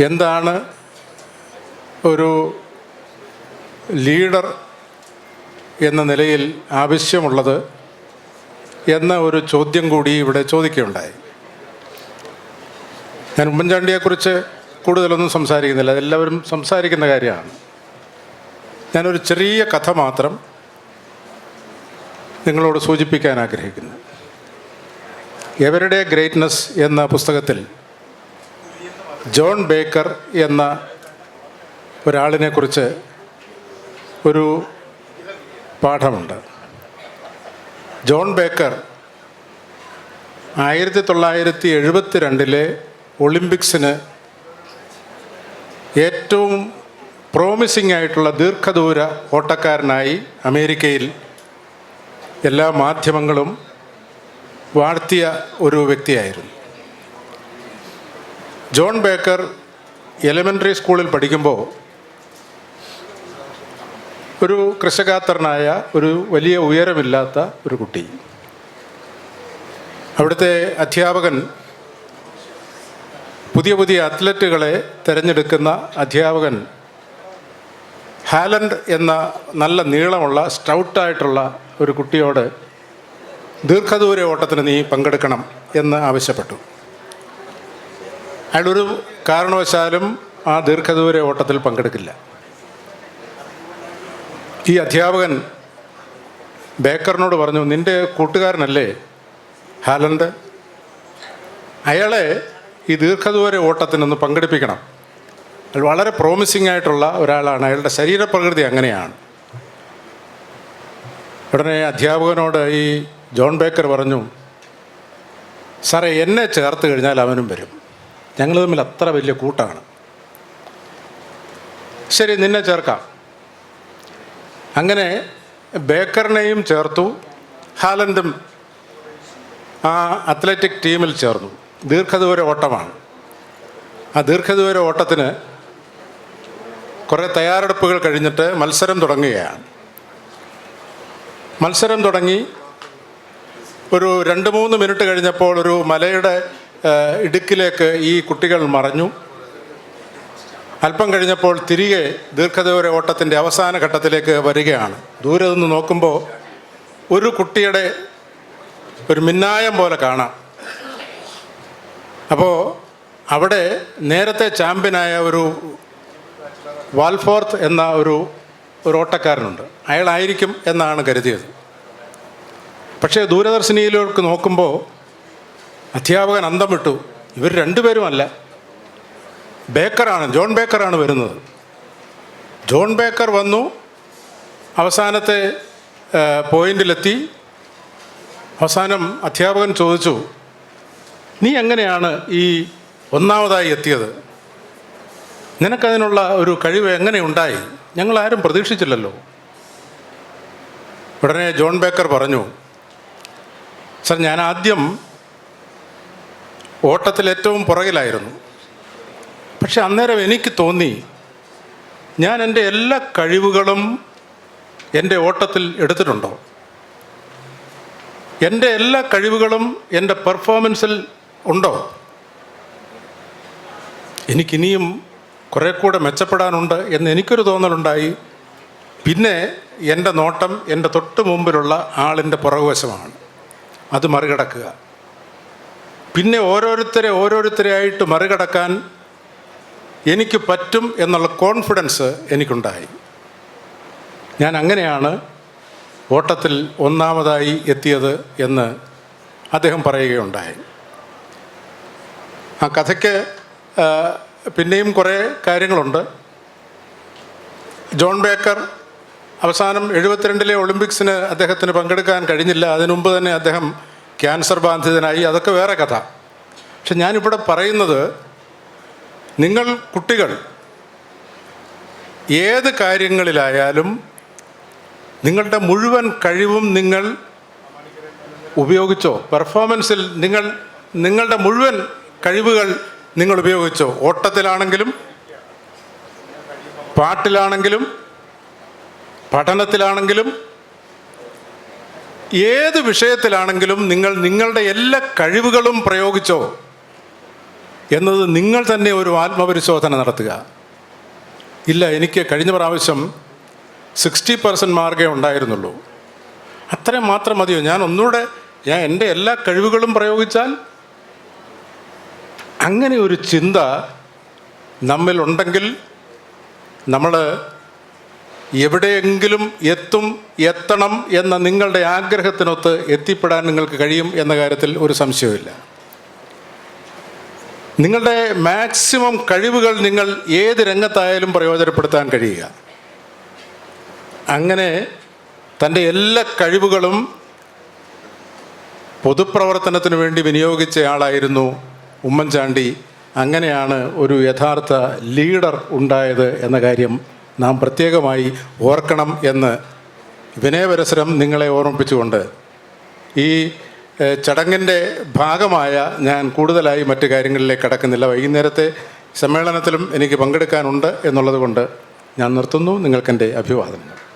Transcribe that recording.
എന്താണ് ഒരു ലീഡർ എന്ന നിലയിൽ ആവശ്യമുള്ളത് എന്ന ഒരു ചോദ്യം കൂടി ഇവിടെ ചോദിക്കുകയുണ്ടായി. ഞാൻ ഉമ്മൻചാണ്ടിയെക്കുറിച്ച് കൂടുതലൊന്നും സംസാരിക്കുന്നില്ല. അതെല്ലാവരും സംസാരിക്കുന്ന കാര്യമാണ്. ഞാനൊരു ചെറിയ കഥ മാത്രം നിങ്ങളോട് സൂചിപ്പിക്കാൻ ആഗ്രഹിക്കുന്നു. എവരുടെ ഗ്രേറ്റ്നസ് എന്ന പുസ്തകത്തിൽ ജോൺ ബേക്കർ എന്ന ഒരാളിനെ കുറിച്ച് ഒരു പാഠമുണ്ട്. ജോൺ ബേക്കർ ആയിരത്തി തൊള്ളായിരത്തി എഴുപത്തി രണ്ടിലെ ഒളിമ്പിക്സിന് ഏറ്റവും പ്രോമിസിംഗ് ആയിട്ടുള്ള ദീർഘദൂര ഓട്ടക്കാരനായി അമേരിക്കയിൽ എല്ലാ മാധ്യമങ്ങളും വാഴ്ത്തിയ ഒരു വ്യക്തിയായിരുന്നു. ജോൺ ബേക്കർ എലിമെന്ററി സ്കൂളിൽ പഠിക്കുമ്പോൾ ഒരു കൃഷകാത്തരനായ ഒരു വലിയ ഉയരമില്ലാത്ത ഒരു കുട്ടി. അവിടുത്തെ അധ്യാപകൻ പുതിയ പുതിയ അത്ലറ്റുകളെ തിരഞ്ഞെടുക്കുന്ന അധ്യാപകൻ ഹാലൻഡ് എന്ന നല്ല നീളമുള്ള സ്റ്റൗട്ടായിട്ടുള്ള ഒരു കുട്ടിയോട് ദീർഘദൂര ഓട്ടത്തിന് നീ പങ്കെടുക്കണം എന്ന് ആവശ്യപ്പെട്ടു. അയാളൊരു കാരണവശാലും ആ ദീർഘദൂര ഓട്ടത്തിൽ പങ്കെടുക്കില്ല. ഈ അധ്യാപകൻ ബേക്കറിനോട് പറഞ്ഞു നിന്റെ കൂട്ടുകാരനല്ലേ ഹാലൻഡ് അയാളെ ഈ ദീർഘദൂര ഓട്ടത്തിനൊന്ന് പങ്കെടുപ്പിക്കണം. വളരെ പ്രോമിസിംഗ് ആയിട്ടുള്ള ഒരാളാണ്. അയാളുടെ ശരീരപ്രകൃതി അങ്ങനെയാണ്. ഉടനെ അധ്യാപകനോട് ഈ ജോൺ ബേക്കർ പറഞ്ഞു സാറേ എന്നെ ചേർത്ത് കഴിഞ്ഞാൽ അവനും വരും. ഞങ്ങൾ തമ്മിൽ അത്ര വലിയ കൂട്ടാണ്. ശരി നിന്നെ ചേർക്കാം. അങ്ങനെ ബേക്കറിനെയും ചേർത്തു ഹാലൻഡും ആ അത്ലറ്റിക് ടീമിൽ ചേർന്നു. ദീർഘദൂര ഓട്ടമാണ്. ആ ദീർഘദൂര ഓട്ടത്തിന് കുറേ തയ്യാറെടുപ്പുകൾ കഴിഞ്ഞിട്ട് മത്സരം തുടങ്ങുകയാണ്. മത്സരം തുടങ്ങി ഒരു രണ്ട് മൂന്ന് മിനിറ്റ് കഴിഞ്ഞപ്പോൾ ഒരു മലയുടെ ഇടുക്കിലേക്ക് ഈ കുട്ടികൾ മറഞ്ഞു. അല്പം കഴിഞ്ഞപ്പോൾ തിരികെ ദീർഘദൂര ഓട്ടത്തിന്റെ അവസാന ഘട്ടത്തിലേക്ക് വരികയാണ്. ദൂരെ നിന്ന് നോക്കുമ്പോൾ ഒരു കുട്ടിയുടെ ഒരു മിന്നായം പോലെ കാണാം. അപ്പോൾ അവിടെ നേരത്തെ ചാമ്പ്യനായ ഒരു വാൽഫോർത്ത് എന്ന ഒരു ഒരു ഓട്ടക്കാരനുണ്ട്. അയാളായിരിക്കും എന്നാണ് കരുതിയത്. പക്ഷേ ദൂരദർശിനിയിലേക്ക് നോക്കുമ്പോൾ അധ്യാപകൻ അന്തം വിട്ടു. ഇവർ രണ്ടുപേരുമല്ല. ബേക്കറാണ് ജോൺ ബേക്കറാണ് വരുന്നത്. ജോൺ ബേക്കർ വന്നു അവസാനത്തെ പോയിന്റിലെത്തി. അവസാനം അധ്യാപകൻ ചോദിച്ചു നീ എങ്ങനെയാണ് ഈ ഒന്നാമതായി എത്തിയത്? നിനക്കതിനുള്ള ഒരു കഴിവ് എങ്ങനെ ഉണ്ടായി? ഞങ്ങൾ ആരും പ്രതീക്ഷിച്ചില്ലല്ലോ. ഉടനെ ജോൺ ബേക്കർ പറഞ്ഞു സർ ഞാൻ ആദ്യം ഓട്ടത്തിൽ ഏറ്റവും പുറകിലായിരുന്നു. പക്ഷെ അന്നേരം എനിക്ക് തോന്നി ഞാൻ എന്റെ എല്ലാ കഴിവുകളും എന്റെ ഓട്ടത്തിൽ എടുത്തിട്ടുണ്ടോ? എന്റെ എല്ലാ കഴിവുകളും എന്റെ പെർഫോമൻസിൽ ഉണ്ടോ? എനിക്കിനിയും കുറേ കൂടെ മെച്ചപ്പെടാനുണ്ട് എന്ന് എനിക്കൊരു തോന്നലുണ്ടായി. പിന്നെ എന്റെ നോട്ടം എന്റെ തൊട്ട് മുമ്പിലുള്ള ആളിന്റെ പുറകുവശമാണ്. അത് മറികടക്കുക. പിന്നെ ഓരോരുത്തരെ ഓരോരുത്തരെയായിട്ട് മറികടക്കാൻ എനിക്ക് പറ്റും എന്നുള്ള കോൺഫിഡൻസ് എനിക്കുണ്ടായി. ഞാൻ അങ്ങനെയാണ് ഓട്ടത്തിൽ ഒന്നാമതായി എത്തിയത് എന്ന് അദ്ദേഹം പറയുകയുണ്ടായി. ആ കഥയ്ക്ക് പിന്നെയും കുറേ കാര്യങ്ങളുണ്ട്. ജോൺ ബേക്കർ അവസാനം എഴുപത്തിരണ്ടിലെ ഒളിമ്പിക്സിന് അദ്ദേഹത്തിന് പങ്കെടുക്കാൻ കഴിഞ്ഞില്ല. അതിനുമുമ്പ് തന്നെ അദ്ദേഹം ക്യാൻസർ ബാധിതനായി അതൊക്കെ വേറെ കഥ. പക്ഷെ ഞാനിവിടെ പറയുന്നത് നിങ്ങൾ കുട്ടികൾ ഏത് കാര്യങ്ങളിലായാലും നിങ്ങളുടെ മുഴുവൻ കഴിവും നിങ്ങൾ ഉപയോഗിച്ചോ. പെർഫോമൻസിൽ നിങ്ങൾ നിങ്ങളുടെ മുഴുവൻ കഴിവുകൾ നിങ്ങൾ ഉപയോഗിച്ചോ. ഓട്ടത്തിലാണെങ്കിലും പാട്ടിലാണെങ്കിലും പഠനത്തിലാണെങ്കിലും ഏത് വിഷയത്തിലാണെങ്കിലും നിങ്ങൾ നിങ്ങളുടെ എല്ലാ കഴിവുകളും പ്രയോഗിച്ചോ എന്നത് നിങ്ങൾ തന്നെ ഒരു ആത്മപരിശോധന നടത്തുക. ഇല്ല എനിക്ക് കഴിഞ്ഞ പ്രാവശ്യം സിക്സ്റ്റി പെർസെന്റ് മാർക്കേ ഉണ്ടായിരുന്നുള്ളൂ. അത്രയും മാത്രം മതിയോ? ഞാൻ ഒന്നുകൂടെ ഞാൻ എന്റെ എല്ലാ കഴിവുകളും പ്രയോഗിച്ചാൽ അങ്ങനെ ഒരു ചിന്ത നമ്മിലുണ്ടെങ്കിൽ നമ്മൾ എവിടെയെങ്കിലും എത്തും എത്തണം എന്ന നിങ്ങളുടെ ആഗ്രഹത്തിനൊത്ത് എത്തിപ്പെടാൻ നിങ്ങൾക്ക് കഴിയും എന്ന കാര്യത്തിൽ ഒരു സംശയവുമില്ല. നിങ്ങളുടെ മാക്സിമം കഴിവുകൾ നിങ്ങൾ ഏത് രംഗത്തായാലും പ്രയോജനപ്പെടുത്താൻ കഴിയുക. അങ്ങനെ തന്റെ എല്ലാ കഴിവുകളും പൊതുപ്രവർത്തനത്തിന് വേണ്ടി വിനിയോഗിച്ച ആളായിരുന്നു ഉമ്മൻചാണ്ടി. അങ്ങനെയാണ് ഒരു യഥാർത്ഥ ലീഡർ ഉണ്ടായത് എന്ന കാര്യം നാം പ്രത്യേകമായി ഓർക്കണം എന്ന് വിനയപരസരം നിങ്ങളെ ഓർമ്മിപ്പിച്ചുകൊണ്ട് ഈ ചടങ്ങിന്റെ ഭാഗമായ ഞാൻ കൂടുതലായി മറ്റു കാര്യങ്ങളിലേക്ക് കടക്കുന്നില്ല. വൈകുന്നേരത്തെ സമ്മേളനത്തിലും എനിക്ക് പങ്കെടുക്കാനുണ്ട് എന്നുള്ളത് കൊണ്ട് ഞാൻ നിർത്തുന്നു. നിങ്ങൾക്കെന്റെ അഭിവാദനങ്ങൾ.